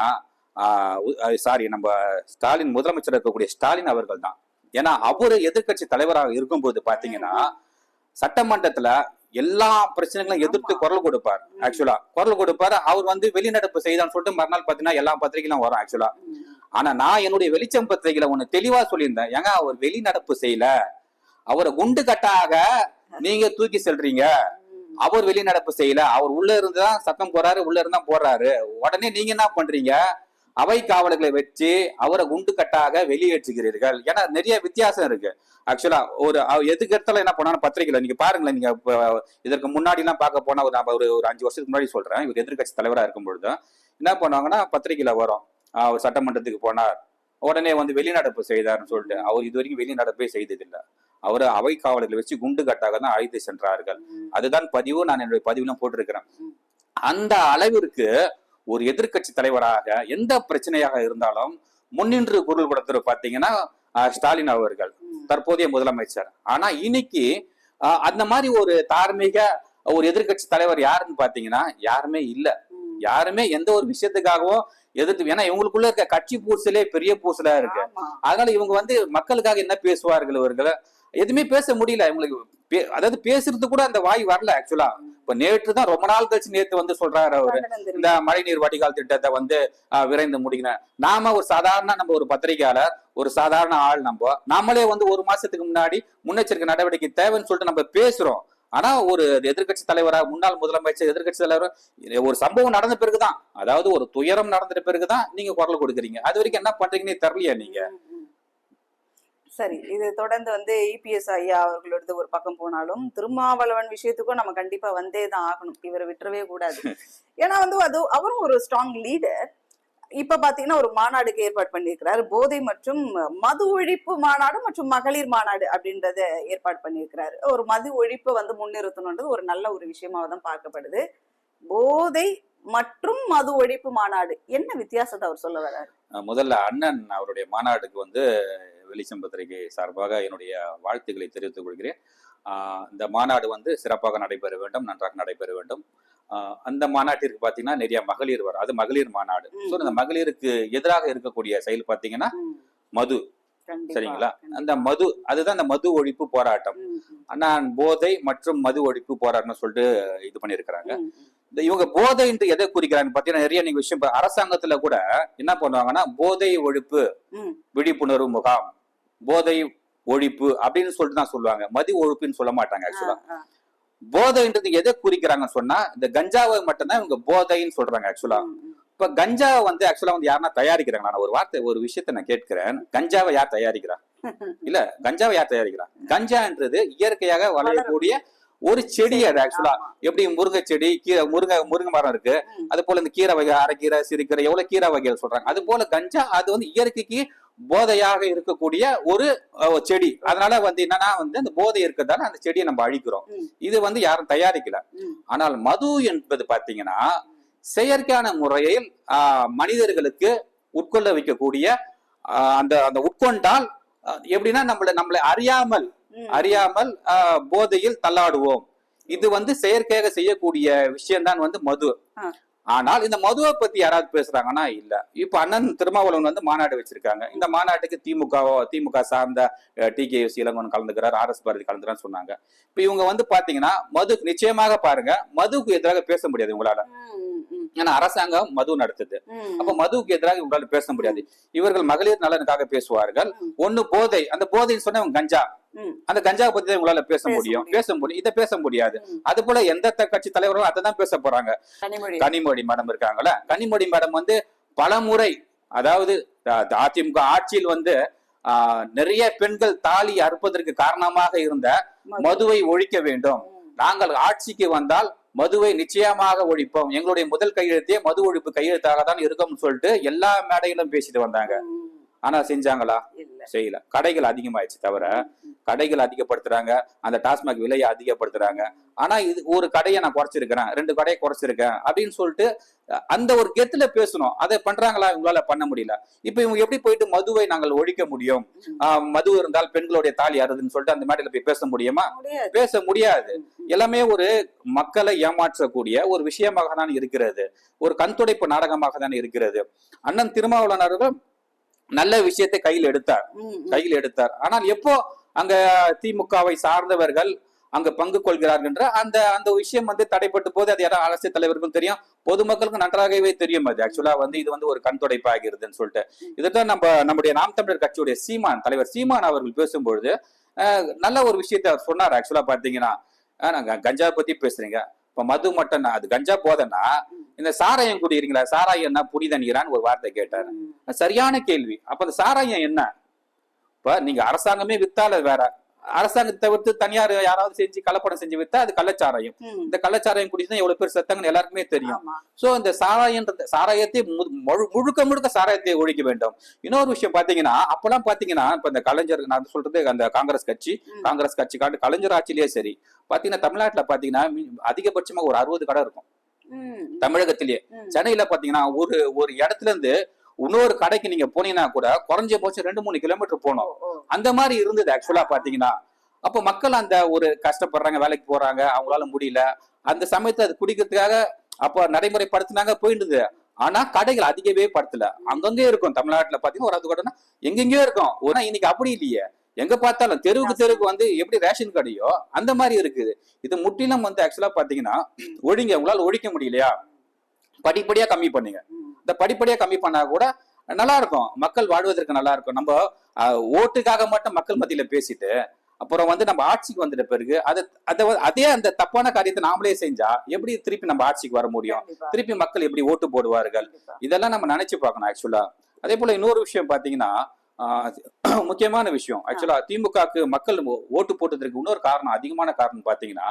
சாரி நம்ம ஸ்டாலின் முதலமைச்சர் இருக்கக்கூடிய ஸ்டாலின் அவர்கள் தான் ஏன்னா அவரு எதிர்க்கட்சி தலைவராக இருக்கும்போது பாத்தீங்கன்னா சட்டமன்றத்துல எல்லா பிரச்சனைகளும் எதிர்த்து. குரல் கொடுப்பார். ஆக்சுவலா குரல் கொடுப்பாரு அவர் வந்து வெளிநடப்பு செய்தான்னு சொல்லிட்டு மறுநாள் பாத்தீங்கன்னா எல்லா பத்திரிகைகளும் வரும் ஆக்சுவலா ஆனா நான் என்னுடைய வெளிச்சம் பத்திரிகையில ஒண்ணு தெளிவா சொல்லியிருந்தேன். ஏங்க அவர் வெளிநடப்பு செய்யல. அவரை குண்டு கட்டாக நீங்க தூக்கி செல்றீங்க. அவர் வெளிநடப்பு செய்யல. அவர் உள்ள இருந்துதான் சத்தம் போறாரு உள்ள இருந்தா போடுறாரு. உடனே நீங்க என்ன பண்றீங்க? அவை காவலர்களை வச்சு அவரை குண்டு கட்டாக வெளியேற்றுகிறீர்கள். ஏன்னா நிறைய வித்தியாசம் இருக்கு. ஆக்சுவலா ஒரு அவ- எதுக்கு என்ன பண்ணாலும் பத்திரிகையில நீங்க பாருங்களேன் நீங்க இதற்கு முன்னாடி எல்லாம் பார்க்க போனா ஒரு நான் ஒரு ஒரு அஞ்சு வருஷத்துக்கு முன்னாடி சொல்றேன். இவர் எதிர்க்கட்சி தலைவரா இருக்கும் பொழுது என்ன பண்ணுவாங்கன்னா பத்திரிகையில வரும். அவர் சட்டமன்றத்துக்கு போனார். உடனே வந்து வெளிநடப்பு செய்தார்னு சொல்லிட்டு அவர் இது வரைக்கும் வெளிநடப்பே செய்ததில்லை. அவர் அவை காவலர்களை வச்சு குண்டு கட்டாக தான் அழைத்து சென்றார்கள். அதுதான் பதிவு நான் என்னுடைய பதிவிலும் போட்டிருக்கிறேன். அந்த அளவிற்கு ஒரு எதிர்க்கட்சி தலைவராக எந்த பிரச்சனையாக இருந்தாலும் முன்னின்று குரல் கொடுத்துரு பாத்தீங்கன்னா ஸ்டாலின் அவர்கள். தற்போதைய முதலமைச்சர். ஆனா இன்னைக்கு அந்த மாதிரி ஒரு தார்மீக ஒரு எதிர்க்கட்சி தலைவர் யாருன்னு பாத்தீங்கன்னா யாருமே இல்ல. யாருமே எந்த ஒரு விஷயத்துக்காகவும் எதிர்த்து ஏன்னா இவங்களுக்குள்ள இருக்க கட்சி பூசலே பெரிய பூசலா இருக்கு. அதனால இவங்க வந்து மக்களுக்காக என்ன பேசுவார்கள் இவர்கள்? எதுவுமே பேச முடியல. இவங்களுக்கு அதாவது பேசுறது கூட அந்த வாய் வரல ஆக்சுவலா இப்ப நேற்று தான் ரொம்ப நாள் கழிச்சு நேத்து வந்து சொல்றாரு அவரு. இந்த மழைநீர் வடிகால் திட்டத்தை வந்து விரைந்து முடிக்கணும். நாம ஒரு சாதாரண நம்ம ஒரு பத்திரிகையாளர் ஒரு சாதாரண ஆள் நம்ம நாமளே வந்து ஒரு மாசத்துக்கு முன்னாடி முன்னெச்சரிக்கை நடவடிக்கை தேவைன்னு சொல்லிட்டு நம்ம பேசுறோம். ஆனா ஒரு எதிர்க்கட்சி தலைவரா முன்னாள் முதலமைச்சர் எதிர்க்கட்சி தலைவர் ஒரு சம்பவம் நடந்த பிறகுதான் அதாவது ஒரு துயரம் நடந்த பிறகுதான் நீங்க குரல் கொடுக்குறீங்க. அது வரைக்கும் என்ன பண்றீங்கன்னே தெரியலையா நீங்க. சரி இது தொடர்ந்து வந்து இபிஎஸ் ஐயா அவர்களோடது ஒரு பக்கம் போனாலும் திருமாவளவன் விஷயத்துக்கும் நம்ம கண்டிப்பா வந்தே தான் ஆகணும். இவரை விட்டுறவே கூடாது. ஏன்னா வந்து அது அவரும் ஒரு ஸ்ட்ராங் லீடர் இப்ப பாத்தீங்கன்னா ஒரு மாநாடுக்கு ஏற்பாடு பண்ணியிருக்கிறாரு. போதை மற்றும் மது ஒழிப்பு மாநாடு மற்றும் மகளிர் மாநாடு அப்படின்றத ஏற்பாடு பண்ணியிருக்கிறாரு. ஒரு மது ஒழிப்பை வந்து முன்னிறுத்தணுன்றது ஒரு நல்ல ஒரு விஷயமாக தான் பார்க்கப்படுது. போதை மற்றும் மது ஒழிப்பு மாநாடு என்ன வித்தியாசத்தை அவர் சொல்ல வர்றாரு? முதல்ல அண்ணன் அவருடைய மாநாடுக்கு வந்து வெளிச்சம் பத்திரிகை சார்பாக என்னுடைய வாழ்த்துக்களை தெரிவித்துக் கொள்கிறேன். இந்த மாநாடு வந்து சிறப்பாக நடைபெற வேண்டும் நன்றாக நடைபெற வேண்டும். அந்த மாநாட்டிற்கு பாத்தீங்கன்னா நிறைய மகளிர் வரும் அது மகளிர் மாநாடு. ஸோ இந்த மகளிருக்கு எதிராக இருக்கக்கூடிய செயல் பாத்தீங்கன்னா மது. சரிங்களா. அந்த மது அதுதான் அந்த மது ஒழிப்பு போராட்டம். நான் போதை மற்றும் மது ஒழிப்பு போராட்டம்னு சொல்லிட்டு இது பண்ணியிருக்கிறாங்க. இந்த இவங்க போதை என்று எதை குறிக்கிறாங்க பாத்தீங்கன்னா நிறைய நீங்க விஷயம் அரசாங்கத்துல கூட என்ன பண்ணுவாங்கன்னா போதை ஒழிப்பு. விழிப்புணர்வு முகாம் போதை ஒழிப்பு அப்படின்னு சொல்லிட்டு தான் சொல்லுவாங்க. மது ஒழிப்புன்னு சொல்ல மாட்டாங்க ஆக்சுவலா. போதைன்றது எதை குறிக்கிறாங்கன்னு சொன்னா இந்த கஞ்சாவை மட்டும்தான் இவங்க போதைன்னு சொல்றாங்க ஆக்சுவலா. இப்ப கஞ்சாவை வந்து ஆக்சுவலா வந்து யாருன்னா தயாரிக்கிறாங்க. நான் ஒரு வார்த்தை ஒரு விஷயத்த நான் கேட்கிறேன். கஞ்சாவை யார் தயாரிக்கிறா? இல்ல கஞ்சாவை யார் தயாரிக்கிறா? கஞ்சான்றது இயற்கையாக வளரக்கூடிய ஒரு செடி அது ஆக்சுவலா. எப்படி முருங்கை செடி கீரை முருங்கை முருங்கை மரம் இருக்கு. அது போல இந்த கீரை வகை அரைக்கீரை சிறுகீரை எவ்வளவு கீரை வகைகள் சொல்றாங்க அது போல கஞ்சா அது வந்து இயற்கைக்கு போதையாக இருக்கக்கூடிய ஒரு செடி அதனால வந்து என்னன்னா வந்து அந்த போதை இருக்கிறதால அந்த செடியை நம்ம அழிக்கிறோம். இது வந்து யாரும் தயாரிக்கல. ஆனால் மது என்பது பாத்தீங்கன்னா செயற்கையான முறையில் மனிதர்களுக்கு உட்கொள்ள வைக்கக்கூடிய அந்த அந்த உட்கொண்டால் எப்படின்னா நம்மள நம்மளை அறியாமல். அறியாமல் போதையில் தள்ளாடுவோம். இது வந்து செயற்கையாக செய்யக்கூடிய விஷயம்தான் வந்து மது. ஆனால் இந்த மதுவை பத்தி யாராவது பேசுறாங்கன்னா இல்ல. இப்ப அண்ணன் திருமாவளவன் வந்து மாநாடு வச்சிருக்காங்க. இந்த மாநாட்டுக்கு திமுக திமுக சார்ந்த டி. கே. இளங்கோன் கலந்துக்கிறார் ஆர். எஸ். பாரதி கலந்துக்கிறான்னு சொன்னாங்க. இப்ப இவங்க வந்து பாத்தீங்கன்னா மது நிச்சயமாக பாருங்க மதுவுக்கு எதிராக பேச முடியாது உங்களால. ஏன்னா அரசாங்கம் மது நடத்துது. அப்ப மதுவுக்கு எதிராக உங்களால பேச முடியாது. இவர்கள் மகளிர் நலனுக்காக பேசுவார்கள். ஒண்ணு போதை. அந்த போதைன்னு சொன்னா கஞ்சா. அந்த கஞ்சாவை பத்தி தான் உங்களால பேச முடியும். பேச முடியும் இதை பேச முடியாது. அது போல எந்த கட்சி தலைவரும் அதை தான் பேச போறாங்க கனிமொழி மேடம் இருக்காங்கல்ல கனிமொழி மேடம் வந்து பலமுறை அதாவது அ- அதிமுக ஆட்சியில் வந்து நிறைய பெண்கள் தாலி அறுப்பதற்கு காரணமாக இருந்த மது. மதுவை ஒழிக்க வேண்டும். நாங்கள் ஆட்சிக்கு வந்தால் மதுவை நிச்சயமாக ஒழிப்போம் எங்களுடைய முதல் கையெழுத்தே மது ஒழிப்பு கையெழுத்தாக தான் இருக்கும்னு சொல்லிட்டு எல்லா மேடையிலும் பேசிட்டு வந்தாங்க. ஆனா செஞ்சாங்களா? செய்யல. கடைகள் அதிகமாயிடுச்சு தவிர கடைகள் அதிகப்படுத்துறாங்க. அந்த டாஸ்மாக் விலையை அதிகப்படுத்துறாங்க. ஆனா இது ஒரு கடையை நான் குறைச்சிருக்கிறேன். ரெண்டு கடையை குறைச்சிருக்கேன் அப்படின்னு சொல்லிட்டு அந்த ஒரு கெத்துல பேசணும். அதை பண்றாங்களா? இவங்களால பண்ண முடியல. இப்ப இவங்க எப்படி போயிட்டு மதுவை நாங்கள் ஒழிக்க முடியும்? மது இருந்தால் பெண்களுடைய தாலி அறுதுன்னு சொல்லிட்டு அந்த மேடையில போய் பேச முடியுமா? பேச முடியாது. எல்லாமே ஒரு மக்களை ஏமாற்றக்கூடிய ஒரு விஷயமாக தான் இருக்கிறது. ஒரு கண்துடைப்பு நாடகமாக தான் இருக்கிறது. அண்ணன் திருமாவளவன் அவர்கள் நல்ல விஷயத்தை கையில் எடுத்தார். கையில் எடுத்தார். ஆனால் எப்போ அங்க திமுகவை சார்ந்தவர்கள் அங்க பங்கு கொள்கிறார்கள் என்ற அந்த அந்த விஷயம் வந்து தடைப்பட்டு போது அது யாரும் அரசியல் தலைவருக்கும் தெரியும். பொதுமக்களுக்கும் நன்றாகவே தெரியும் அது. ஆக்சுவலா வந்து இது வந்து ஒரு கண் துடைப்பாகிறதுன்னு சொல்லிட்டு. இதுதான் நம்ம நம்முடைய நாம் தமிழர் கட்சியுடைய சீமான் தலைவர் சீமான் அவர்கள் பேசும்பொழுது நல்ல ஒரு விஷயத்தை அவர் சொன்னார். ஆக்சுவலா பாத்தீங்கன்னா கஞ்சா பத்தி பேசுறீங்க. இப்ப மது மட்டும் அது கஞ்சா போதன்னா இந்த சாராயம் குடிக்கிறீங்களா? சாராயம் என்ன புனித நீரான்னு ஒரு வார்த்தை கேட்டார். சரியான கேள்வி. அப்ப அந்த சாராயம் என்ன? இப்ப நீங்க அரசாங்கமே வித்தால வேற. அரசாங்கத்தை தவிர்த்து தனியார் யாராவது செஞ்சு கலப்படம் செஞ்சு வித்தா அது கள்ளச்சாராயம். இந்த கள்ளச்சாராயம் குடிச்சுதான் எவ்வளவு பேர் செத்தாங்கன்னு எல்லாருக்குமே தெரியும் சோ இந்த சாராயன்றது சாராயத்தை முழுக்க முழுக்க சாராயத்தை ஒழிக்க வேண்டும் இன்னொரு விஷயம் பாத்தீங்கன்னா அப்பெல்லாம் பாத்தீங்கன்னா இப்ப இந்த கலைஞர் நான் சொல்றது அந்த காங்கிரஸ் கட்சி. காங்கிரஸ் கட்சி காட்டு கலைஞர் ஆட்சியிலேயே சரி பாத்தீங்கன்னா தமிழ்நாட்டுல பாத்தீங்கன்னா அதிகபட்சமா ஒரு அறுபது கடை இருக்கும். தமிழகத்திலேயே. சென்னையில பாத்தீங்கன்னா ஒரு ஒரு இடத்துல இருந்து இன்னொரு கடைக்கு நீங்க போனீங்கன்னா கூட குறைஞ்ச போச்சு ரெண்டு மூணு கிலோமீட்டர் ஓ. அந்த மாதிரி இருந்தது ஆக்சுவலா பாத்தீங்கன்னா அப்ப மக்கள் அந்த ஒரு கஷ்டப்படுறாங்க வேலைக்கு போறாங்க அவங்களால முடியல. அந்த சமயத்தை அது குடிக்கிறதுக்காக அப்ப நடைமுறைப்படுத்தினாங்க போயிடுது ஆனா கடைகள் அதிகவே படுத்தல. அங்கங்கே இருக்கும் தமிழ்நாட்டுல பாத்தீங்கன்னா ஒரு அது கடைனா எங்கெங்கயோ இருக்கும். ஆனா இன்னைக்கு அப்படி இல்லையே. எங்க பார்த்தாலும் தெருவுக்கு தெருவுக்கு வந்து எப்படி ரேஷன் கடையோ அந்த மாதிரி இருக்குது. இது முற்றிலும் வந்து ஆக்சுவலா பாத்தீங்கன்னா ஒழிங்க உங்களால ஒழிக்க முடியலையா? படிப்படியா கம்மி பண்ணுங்க. இந்த படிப்படியா கம்மி பண்ணா கூட நல்லா இருக்கும் மக்கள் வாழ்வதற்கு நல்லா இருக்கும் நம்ம ஓட்டுக்காக மட்டும் மக்கள் மத்தியில பேசிட்டு அப்புறம் வந்து நம்ம ஆட்சிக்கு வந்துட்ட பிறகு அதை அதை அதே அந்த தப்பான காரியத்தை நாமளே செஞ்சா எப்படி திருப்பி நம்ம ஆட்சிக்கு வர முடியும்? திருப்பி மக்கள் எப்படி ஓட்டு போடுவார்கள். இதெல்லாம் நம்ம நினைச்சு பார்க்கணும் ஆக்சுவலா அதே போல இன்னொரு விஷயம் பாத்தீங்கன்னா முக்கியமான விஷயம். ஆக்சுவலா திமுகக்கு மக்கள் ஓட்டு போட்டதற்கு இன்னொரு காரணம் அதிகமான காரணம் பாத்தீங்கன்னா.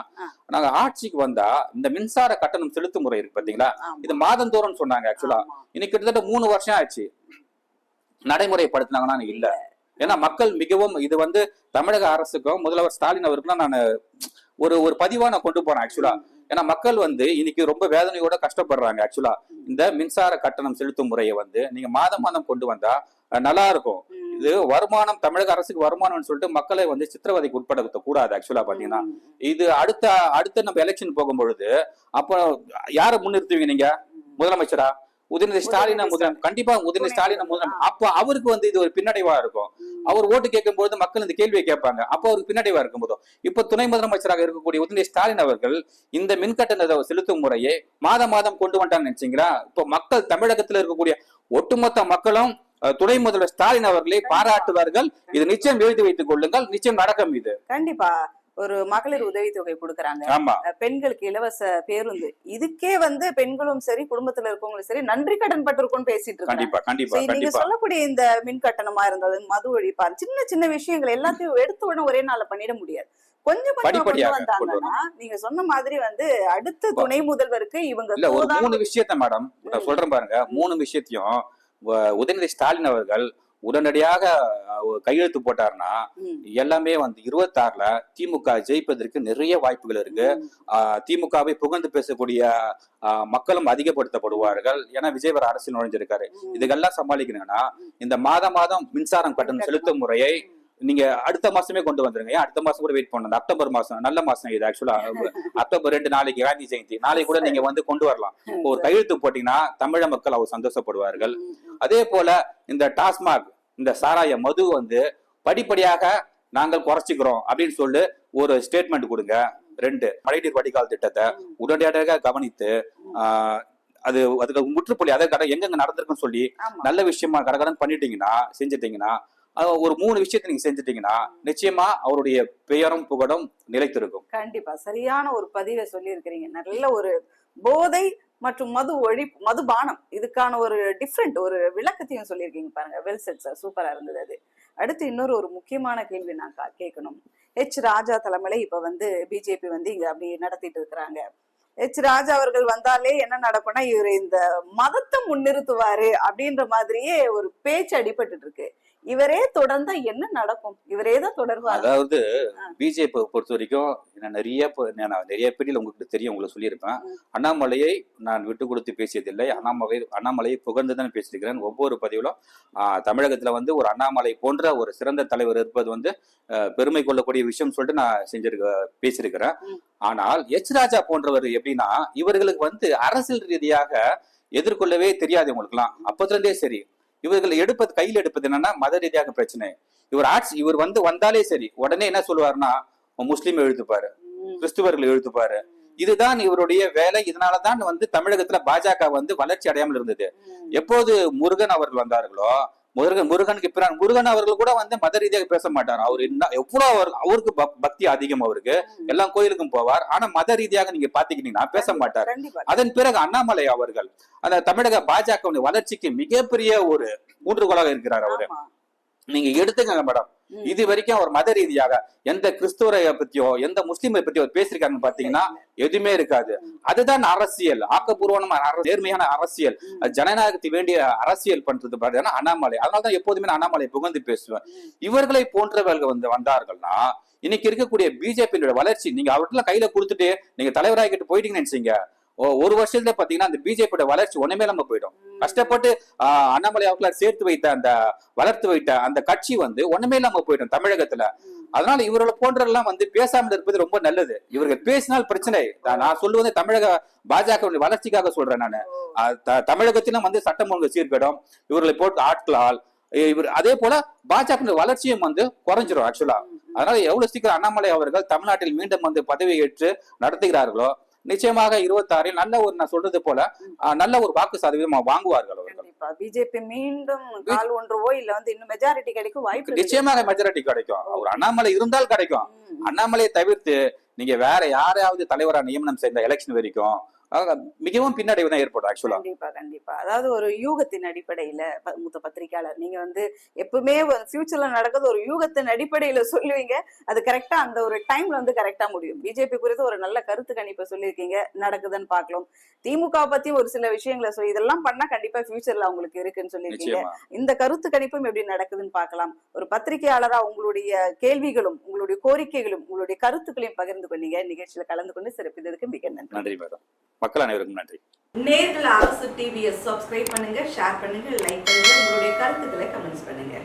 நாங்க ஆட்சிக்கு வந்தா இந்த மின்சார கட்டணம் செலுத்தும் முறை இருக்கு பாத்தீங்களா? இது மாதந்தோறும் சொன்னாங்க ஆக்சுவலா. இன்னைக்கு கிட்டத்தட்ட மூணு வருஷம் ஆச்சு நடைமுறைப்படுத்தினாங்கன்னா இல்ல. ஏன்னா மக்கள் மிகவும் இது வந்து தமிழக அரசுக்கும் முதல்வர் ஸ்டாலின் அவருக்கும் நான் ஒரு ஒரு பதிவா நான் கொண்டு போறேன் ஆக்சுவலா ஏன்னா மக்கள் வந்து இன்னைக்கு ரொம்ப வேதனையோட கஷ்டப்படுறாங்க ஆக்சுவலா இந்த மின்சார கட்டணம் செலுத்தும் முறையை வந்து நீங்க மாதம் மாதம் கொண்டு வந்தா நல்லா இருக்கும். இது வருமானம் தமிழக அரசுக்கு வருமானம்னு சொல்லிட்டு மக்களை வந்து சித்திரவதைக்கு உட்படுத்த கூடாது ஆக்சுவலா பாத்தீங்கன்னா இது அடுத்த அடுத்த நம்ம எலெக்ஷன் போகும் பொழுது அப்போ யாரை முன்னிறுத்துவீங்க நீங்க. முதலமைச்சரா? உதயநிதி ஸ்டாலினா முதலம் கண்டிப்பா உதயநிதி ஸ்டாலினா முதலம் அப்போ அவருக்கு வந்து இது ஒரு பின்னடைவா இருக்கும். அவர் ஓட்டு கேட்கும்போது மக்கள் இந்த கேள்வியை கேட்பாங்க. அப்போ அவருக்கு பின்னடைவா இருக்கும்போது இப்ப துணை முதலமைச்சராக இருக்கக்கூடிய உதயநிதி ஸ்டாலின் அவர்கள் இந்த மின்கட்டண செலுத்தும் முறையை மாதம் மாதம் கொண்டு வந்துட்டாங்கன்னு நினைச்சீங்களா? இப்போ மக்கள் தமிழகத்துல இருக்கக்கூடிய ஒட்டுமொத்த மக்களும் துணை முதல்வர் ஸ்டாலின் அவர்களை பாராட்டுவார்கள். இது நிச்சயம் எழுதி வைத்துக் கொள்ளுங்கள். நிச்சயம் நடக்கும் இது. கண்டிப்பா. ஒரு மகளிர் உதவித்தொகை கொடுக்கறாங்க. பெண்களுக்கு இலவச பேருந்து. இதுக்கே வந்து பெண்களும் சரி குடும்பத்துல இருக்கவங்களும் சரி நன்றி கடன் பட்டிருக்கோம்னு பேசிட்டு கண்டிப்பா நீங்க சொல்லக்கூடிய இந்த மின் கட்டணமா இருந்தாலும் மது ஒழிப்பார் சின்ன சின்ன விஷயங்கள் எல்லாத்தையும் எடுத்த உடனே ஒரே நாள்ல பண்ணிட முடியாது. கொஞ்சம் கொண்டு வந்தாங்கன்னா நீங்க சொன்ன மாதிரி வந்து அடுத்த துணை முதல்வருக்கு இவங்க மூணு விஷயத்த மேடம் சொல்றேன் பாருங்க. மூணு விஷயத்தையும் உதயநிதி ஸ்டாலின் அவர்கள் உடனடியாக கையெழுத்து போட்டாருன்னா ம், எல்லாமே வந்து இருபத்தாறுல திமுக ஜெயிப்பதற்கு நிறைய வாய்ப்புகள் இருக்கு. திமுகவை புகழ்ந்து பேசக்கூடிய மக்களும் அதிகப்படுத்தப்படுவார்கள். ஏன்னா விஜய் வர அரசியல் நுழைஞ்சிருக்காரு. இதுக்கெல்லாம் சமாளிக்கணும்னா இந்த மாதம் மாதம் மின்சாரம் கட்டணம் செலுத்தும் முறையை நீங்க அடுத்த மாசமே கொண்டு வந்துருங்க. ஏன் அடுத்த மாசம் கூட வெயிட் பண்ணணும்? அக்டோபர் மாசம் நல்ல மாசம் இது ஆக்சுவலா அக்டோபர் ரெண்டு நாளைக்கு காந்தி ஜெயந்தி. நாளைக்கு கூட நீங்க வந்து கொண்டு வரலாம். ஒரு கையெழுத்து போட்டீங்கன்னா தமிழக மக்கள் அவர் சந்தோஷப்படுவார்கள். அதே போல இந்த டாஸ்மாக் இந்த சாராய மது வந்து படிப்படியாக நாங்கள் குறைச்சிக்கிறோம் அப்படின்னு சொல்லி ஒரு ஸ்டேட்மெண்ட் கொடுங்க. ரெண்டு மழைநீர் வடிகால் திட்டத்தை உடனடியாக கவனித்து அது அதுக்கு முற்றுப்புள்ளி அதை கடை எங்கெங்க நடந்திருக்குன்னு சொல்லி நல்ல விஷயமா கடகடன் பண்ணிட்டீங்கன்னா செஞ்சுட்டீங்கன்னா ஒரு மூணு விஷயத்தை நீங்க செஞ்சுட்டீங்கன்னா நிச்சயமா அவருடைய பெயரும் புகழும் நிலைத்திருக்கும். கண்டிப்பா. சரியான ஒரு பதிவை சொல்லியிருக்கிறீங்க. நல்ல ஒரு போதை மற்றும் மது ஒழி மதுபானம் இதுக்கான ஒரு டிஃப்ரெண்ட் ஒரு விளக்கத்தையும் சொல்லியிருக்கீங்க பாருங்க. வெல் செட் சார் சூப்பரா இருந்தது அது. அடுத்து இன்னொரு ஒரு முக்கியமான கேள்வி நான் கேட்கணும். ஹெச் ராஜா தலைமையில இப்ப வந்து பிஜேபி வந்து இங்க அப்படி நடத்திட்டு இருக்கிறாங்க. ஹெச் ராஜா அவர்கள் வந்தாலே என்ன நடக்கும்னா இவர் இந்த மதத்தை முன்னிறுத்துவாரு அப்படின்ற மாதிரியே ஒரு பேச்சு அடிபட்டு இருக்கு. இவரே தொடர்ந்தா என்ன நடக்கும்? இவரே தான் தொடர்வாரு. அதாவது. பிஜேபி பொறுத்த வரைக்கும் நான் நிறைய நான் நிறைய பேரில் உங்களுக்கு தெரியும் உங்களுக்கு சொல்லியிருப்பேன். அண்ணாமலையை நான் விட்டு கொடுத்து பேசியதில்லை. அண்ணாமலை அண்ணாமலையை புகழ்ந்து தான் பேசியிருக்கிறேன். ஒவ்வொரு பதிவிலும் ஆஹ், தமிழகத்துல வந்து ஒரு அண்ணாமலை போன்ற ஒரு சிறந்த தலைவர் இருப்பது வந்து பெருமை கொள்ளக்கூடிய விஷயம் சொல்லிட்டு நான் செஞ்சிருக்க பேசியிருக்கிறேன். ஆனால் எச் ராஜா போன்றவர் எப்படின்னா இவர்களுக்கு வந்து அரசியல் ரீதியாக எதிர்கொள்ளவே தெரியாது இவங்களுக்குலாம் அப்பத்துல இருந்தே சரி இவர்கள் எடுப்பது கையில் எடுப்பது என்னன்னா மத ரீதியாக பிரச்சனை. இவர் ஆட்சி இவர் வந்து வந்தாலே சரி. உடனே என்ன சொல்லுவாருன்னா முஸ்லீம் எழுத்துப்பாரு. கிறிஸ்துவர்கள் எழுத்துப்பாரு. இதுதான் இவருடைய வேலை. இதனாலதான் வந்து தமிழகத்துல பாஜக வந்து வளர்ச்சி அடையாமல் இருந்தது. எப்போது முருகன் அவர்கள் வந்தார்களோ முருகன் முருகனுக்கு பிறகு முருகன் அவர்கள் கூட வந்து மத ரீதியாக பேச மாட்டார். அவர் என்ன எவ்வளவு அவர் அவருக்கு பக்- பக்தி அதிகம் அவருக்கு. ம். எல்லா கோயிலுக்கும் போவார். ஆனா மத ரீதியாக நீங்க பாத்துக்கிட்டீங்கன்னா பேச மாட்டார். அதன் பிறகு அண்ணாமலை அவர்கள் அந்த தமிழக பாஜக வளர்ச்சிக்கு மிகப்பெரிய ஒரு ஊன்றுகோலாக இருக்கிறார் அவரு. நீங்க எடுத்துக்கங்க மேடம். இது வரைக்கும் அவர் மத ரீதியாக எந்த கிறிஸ்துவரை பத்தியோ எந்த முஸ்லீமை பத்தியோ அவர் பேசியிருக்காங்கன்னு பாத்தீங்கன்னா எதுவுமே இருக்காது. அதுதான் அரசியல். ஆக்கப்பூர்வமான நேர்மையான அரசியல். ஜனநாயகத்தை வேண்டிய அரசியல் பண்றது பாத்தீங்கன்னா அண்ணாமலை. அதனாலதான் எப்போதுமே நான் அண்ணாமலை புகழ்ந்து பேசுவேன். இவர்களை போன்றவர்கள் வந்து வந்தார்கள்னா இன்னைக்கு இருக்கக்கூடிய பிஜேபியோட வளர்ச்சி நீங்க அவர்கிட்ட கையில கொடுத்துட்டு நீங்க தலைவராகிட்டு போயிட்டீங்கன்னு நினைச்சீங்க. ஒரு வருஷத்துல பாத்தீங்கன்னா அந்த பிஜேபியோட வளர்ச்சி ஒண்ணுமே நம்ம போயிடும். கஷ்டப்பட்டு அண்ணாமலை அவர்களால் சேர்த்து வைத்த அந்த வளர்த்து வைத்த அந்த கட்சி வந்து ஒண்ணுமே இல்லாம போயிடும் தமிழகத்துல. அதனால இவர்களை போன்றெல்லாம் வந்து பேசாமல் இருப்பது ரொம்ப நல்லது. இவர்கள் பேசினால் பிரச்சனை. நான் சொல்லுவது தமிழக பாஜக வளர்ச்சிக்காக சொல்றேன் நான். தமிழகத்திலும் வந்து சட்டம் ஒழுங்கு சீர்கேடும். இவர்களை போட்டு ஆட்களால் இவர் அதே போல பாஜக வளர்ச்சியும் வந்து குறைஞ்சிரும் ஆக்சுவலா அதனால எவ்வளவு சீக்கிரம் அண்ணாமலை அவர்கள் தமிழ்நாட்டில் மீண்டும் வந்து பதவி ஏற்று நடத்துகிறார்களோ நிச்சயமாக இருபத்தாறில் நல்ல ஒரு நான் சொல்றது போல நல்ல ஒரு வாக்கு சதவீதம் வாங்குவார்கள் அவர்கள். பிஜேபி மீண்டும் கால் ஒன்றுவோ இல்ல வந்து இன்னும் மெஜாரிட்டி கிடைக்கும் வாய்ப்பு. நிச்சயமாக மெஜாரிட்டி கிடைக்கும். அவர் அண்ணாமலை இருந்தால் கிடைக்கும். அண்ணாமலையை தவிர்த்து நீங்க வேற யாரையாவது தலைவரா நியமனம் செய்த எலெக்ஷன் வரைக்கும் மிகவும் பின்னடைவு தான் ஏற்படும் ஆக்சுவலா கண்டிப்பா கண்டிப்பா. அதாவது ஒரு யூகத்தின் அடிப்படையில மூத்த பத்திரிக்கையாளர் நீங்க வந்து எப்பவுமே ஃபியூச்சர்ல நடக்கிறது ஒரு யூகத்தின் அடிப்படையில சொல்லுவீங்க. அது கரெக்டா அந்த ஒரு டைம்ல வந்து கரெக்டா முடியும். பிஜேபி குறித்து ஒரு நல்ல கருத்து கணிப்பை சொல்லியிருக்கீங்க. நடக்குதுன்னு பார்க்கலாம். திமுக பத்தி ஒரு சில விஷயங்களை சொல்லி இதெல்லாம் பண்ணா கண்டிப்பா ஃபியூச்சர்ல அவங்களுக்கு இருக்குன்னு சொல்லியிருக்கீங்க. இந்த கருத்து கணிப்பும் எப்படி நடக்குதுன்னு பார்க்கலாம். ஒரு பத்திரிகையாளரா உங்களுடைய கேள்விகளும் உங்களுடைய கோரிக்கைகளும் உங்களுடைய கருத்துக்களையும் பகிர்ந்து கொண்டீங்க. நிகழ்ச்சியில கலந்து கொண்டு சிறப்பித்ததுக்கு மிக நன்றி. நன்றி மேடம் மக்கள் அனைவருக்கும் நன்றி. நேர்கள் அரசு டிவியை சப்ஸ்கிரைப் பண்ணுங்க ஷேர் பண்ணுங்க லைக் பண்ணுங்க. உங்களுடைய கருத்துக்களை கமெண்ட்ஸ் பண்ணுங்க.